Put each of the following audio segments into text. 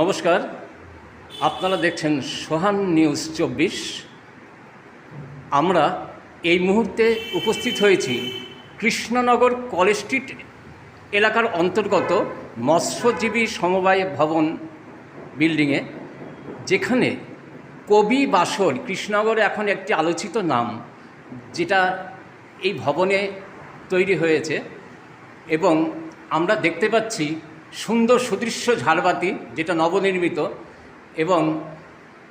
নমস্কার। আপনারা দেখছেন সোহান নিউজ চব্বিশ। আমরা এই মুহূর্তে উপস্থিত হয়েছি কৃষ্ণনগর কলেজ স্ট্রিট এলাকার অন্তর্গত মৎস্যজীবী সমবায় ভবন বিল্ডিংয়ে, যেখানে কবি বাসর, কৃষ্ণনগরে এখন একটি আলোচিত নাম, যেটা এই ভবনে তৈরি হয়েছে। এবং আমরা দেখতে পাচ্ছি সুন্দর সুদৃশ্য ঝাড়বাতি, যেটা নবনির্মিত, এবং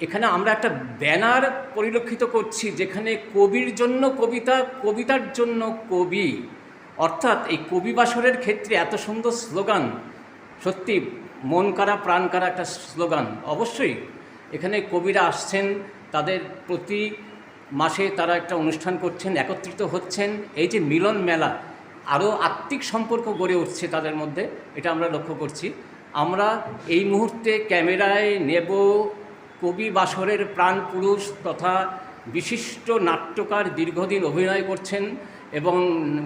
এখানে আমরা একটা ব্যানার পরিলক্ষিত করছি যেখানে কবির জন্য কবিতা, কবিতার জন্য কবি। অর্থাৎ এই কবি বাসরের ক্ষেত্রে এত সুন্দর স্লোগান, সত্যি মন কারা, প্রাণ কারা একটা স্লোগান। অবশ্যই এখানে কবিরা আসছেন, তাদের প্রতি মাসে তারা একটা অনুষ্ঠান করছেন, একত্রিত হচ্ছেন। এই যে মিলন মেলা আরও আত্মিক সম্পর্ক গড়ে উঠছে তাদের মধ্যে এটা আমরা লক্ষ্য করছি। আমরা এই মুহূর্তে ক্যামেরায় নেব কবি বাসরের প্রাণ পুরুষ তথা বিশিষ্ট নাট্যকার দীর্ঘদিন অভিনয় করছেন এবং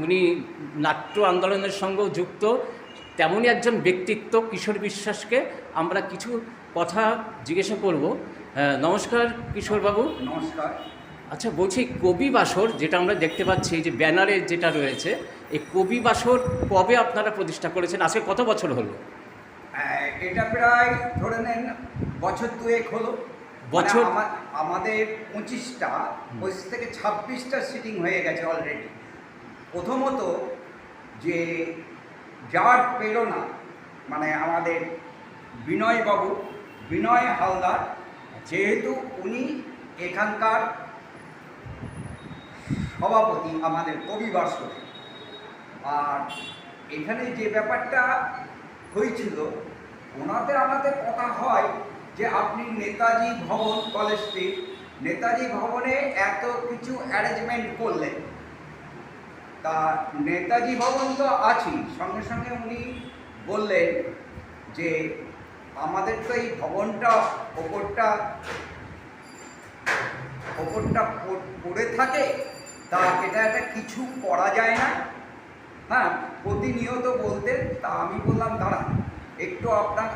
উনি নাট্য আন্দোলনের সঙ্গেও যুক্ত। তেমনই একজন ব্যক্তিত্ব কিশোর বিশ্বাসকে আমরা কিছু কথা জিজ্ঞাসা করব। নমস্কার কিশোরবাবু। নমস্কার। আচ্ছা বলছি কবি বাসর যেটা আমরা দেখতে পাচ্ছি যে ব্যানারে যেটা রয়েছে এই কবি বাসর কবে আপনারা প্রতিষ্ঠা করেছেন? আজকে কত বছর হলো? এটা প্রায় ধরে নেন বছর দুয়েক হলো। বছর? মানে আমাদের পঁচিশটা পঁচিশ থেকে ছাব্বিশটা সিটিং হয়ে গেছে অলরেডি প্রথমত যে যার প্রেরণা মানে আমাদের বিনয়বাবু বিনয় হালদার যেহেতু উনি এখানকার সভাপতি আমাদের কবি বাসরে আর এখানে যে ব্যাপারটা হয়েছিল ওনাদের আমাদের কথা হয় যে আপনি নেতাজি ভবন, কলেজ স্ট্রিট, নেতাজি ভবনে এত কিছু অ্যারেঞ্জমেন্ট করলেন। তা নেতাজি ভবন তো আছেই। সঙ্গে সঙ্গে উনি বললেন যে, আমাদের তো এই ভবনটা ওপরটা ওপরটা পড়ে থাকে, তা এটা একটা কিছু করা যায় না। হ্যাঁ প্রতিনিয়ত বলতেন তা আমি বললাম দাঁড়ান একটু আপনার,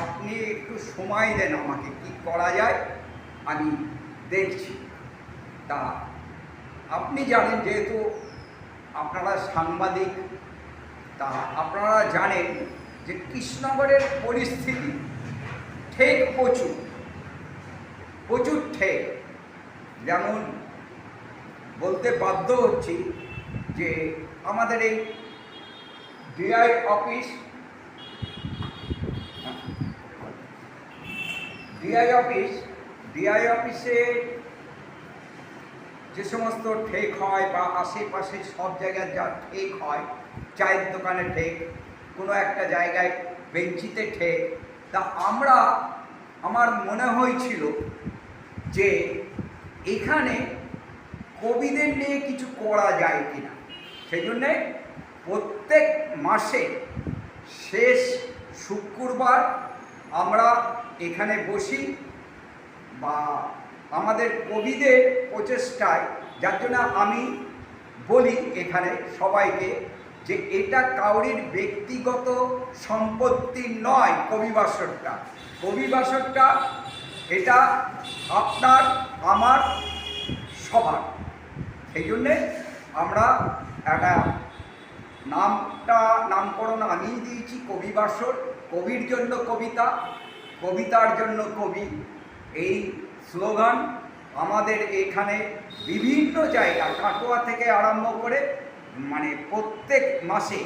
আপনি একটু সময় দেন আমাকে, কি করা যায়? আমি দেখছি। তা আপনি জানেন, যেহেতু আপনারা সাংবাদিক, তা আপনারা জানেন যে কৃষ্ণনগরের পরিস্থিতি ঠেক প্রচুর প্রচুর ঠেক। যেমন বলতে বাধ্য হচ্ছি যে আমাদের এই DI office DI office, DI অফিসে যে সমস্ত ঠেক হয় বা আশেপাশে সব জায়গায় যা ঠেক হয়, চায়ের দোকানে ঠেক, কোনো একটা জায়গায় বেঞ্চিতে ঠেক, তা আমরা, আমার মনে হয়েছিল যে এখানে কবিদের নিয়ে কিছু করা যায় কিনা। সেই জন্যে প্রত্যেক মাসে শেষ শুক্রবার আমরা এখানে বসি বা আমাদের কবিদের প্রচেষ্টায়, যার জন্য আমি বলি এখানে সবাইকে যে এটা কাউরির ব্যক্তিগত সম্পত্তি নয় কবিবাসরটা কবিবাসরটা এটা আপনার, আমার, সবার। সেই জন্যে আমরা একটা নামটা নামকরণ আমিই দিয়েছি, কবি বাসর, কবির জন্য কবিতা, কবিতার জন্য কবি। এই স্লোগান আমাদের এখানে বিভিন্ন জায়গা কাটোয়া থেকে আরম্ভ করে মানে প্রত্যেক মাসে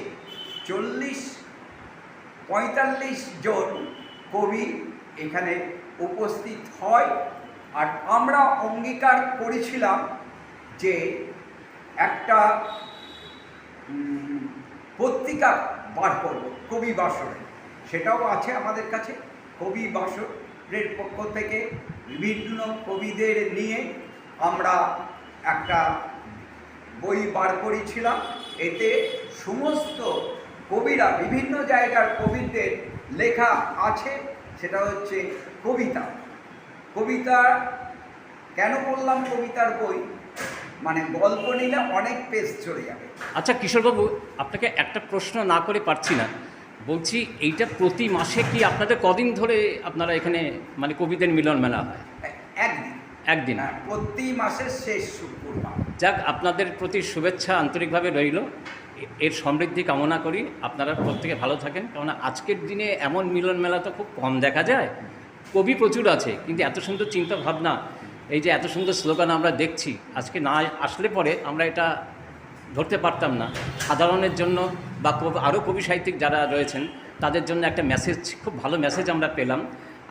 চল্লিশ, পঁয়তাল্লিশ জন কবি এখানে উপস্থিত হয়। আর আমরা অঙ্গীকার করেছিলাম যে একটা পত্রিকা বার করব, কবি বাসরে সেটাও আছে আমাদের কাছে। কবি বাসরের পক্ষ থেকে বিভিন্ন কবিদের নিয়ে আমরা একটা বই বার করেছিলাম। এতে সমস্ত কবিরা, বিভিন্ন জায়গার কবিদের লেখা আছে, সেটা হচ্ছে কবিতা। কবিতা, কেন বললাম কবিতার বই? মানে গল্প নিলে অনেক পেজ চলে যাবে। আচ্ছা কিশোরবাবু আপনাকে একটা প্রশ্ন না করে পারছি না। বলছি এইটা প্রতি মাসে কি আপনাদের কদিন ধরে আপনারা এখানে মানে কবিদের মিলন মেলা হয়? একদিন। একদিন। হ্যাঁ, প্রতি মাসের শেষ শুক্রবার। যাক আপনাদের প্রতি শুভেচ্ছা আন্তরিকভাবে রইল। এর সমৃদ্ধি কামনা করি। আপনারা প্রত্যেকে ভালো থাকেন। কারণ আজকের দিনে এমন মিলন মেলা তো খুব কম দেখা যায়। কবি প্রচুর আছে কিন্তু এত সুন্দর চিন্তা ভাবনা এই যে এত সুন্দর স্লোগান আমরা দেখছি আজকে না আসলে পরে আমরা এটা ধরতে পারতাম না। সাধারণের জন্য বা আরও কবি সাহিত্যিক যারা রয়েছেন তাদের জন্য একটা মেসেজ খুব ভালো মেসেজ আমরা পেলাম।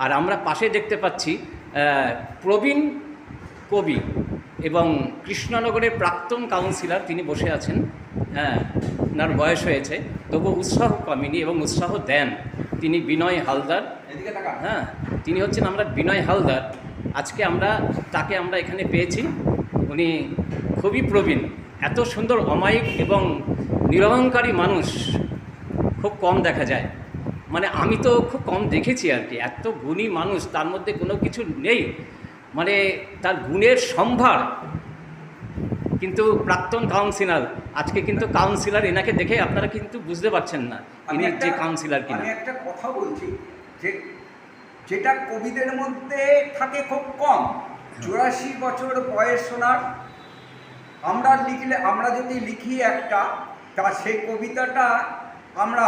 আর আমরা পাশে দেখতে পাচ্ছি প্রবীণ কবি এবং কৃষ্ণনগরের প্রাক্তন কাউন্সিলর তিনি বসে আছেন। হ্যাঁ ওনার বয়স হয়েছে। তবু উৎসাহ কমেনি এবং উৎসাহ দেন। তিনি বিনয় হালদার। হ্যাঁ তিনি হচ্ছেন আমরা বিনয় হালদার। আজকে আমরা তাকে আমরা এখানে পেয়েছি। উনি খুবই প্রবীণ। এত সুন্দর অমায়িক এবং নিরহংকারী মানুষ খুব কম দেখা যায়। মানে আমি তো খুব কম দেখেছি আর কি। এত গুণী মানুষ তার মধ্যে কোনো কিছু নেই। মানে তার গুণের সম্ভার। কিন্তু প্রাক্তন কাউন্সিলর আজকে কিন্তু কাউন্সিলর এনাকে দেখে আপনারা কিন্তু বুঝতে পারছেন না। ইনি যে কাউন্সিলর কিনা। একটা কথা বলছি যে যেটা কবিদের মধ্যে থাকে খুব কম। চুরাশি বছর বয়স শোনার। আমরা লিখলে, আমরা যদি লিখি একটা, তা সেই কবিতাটা আমরা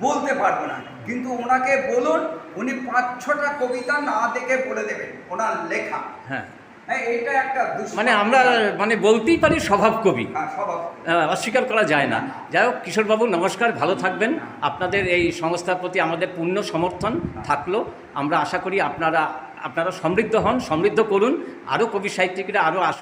বলতে পারব না। কিন্তু ওনাকে বলুন, উনি পাঁচ ছটা কবিতা না দেখে বলে দেবেন, ওনার লেখা। হ্যাঁ। হ্যাঁ। মানে আমরা মানে বলতেই পারি স্বভাব কবি। হ্যাঁ, অস্বীকার করা যায় না। যাই হোক কিশোরবাবু নমস্কার ভালো থাকবেন। আপনাদের এই সংস্থার প্রতি আমাদের পূর্ণ সমর্থন থাকল। আমরা আশা করি আপনারা আপনারা সমৃদ্ধ হন সমৃদ্ধ করুন। আরও কবি সাহিত্যিকরা আরও আস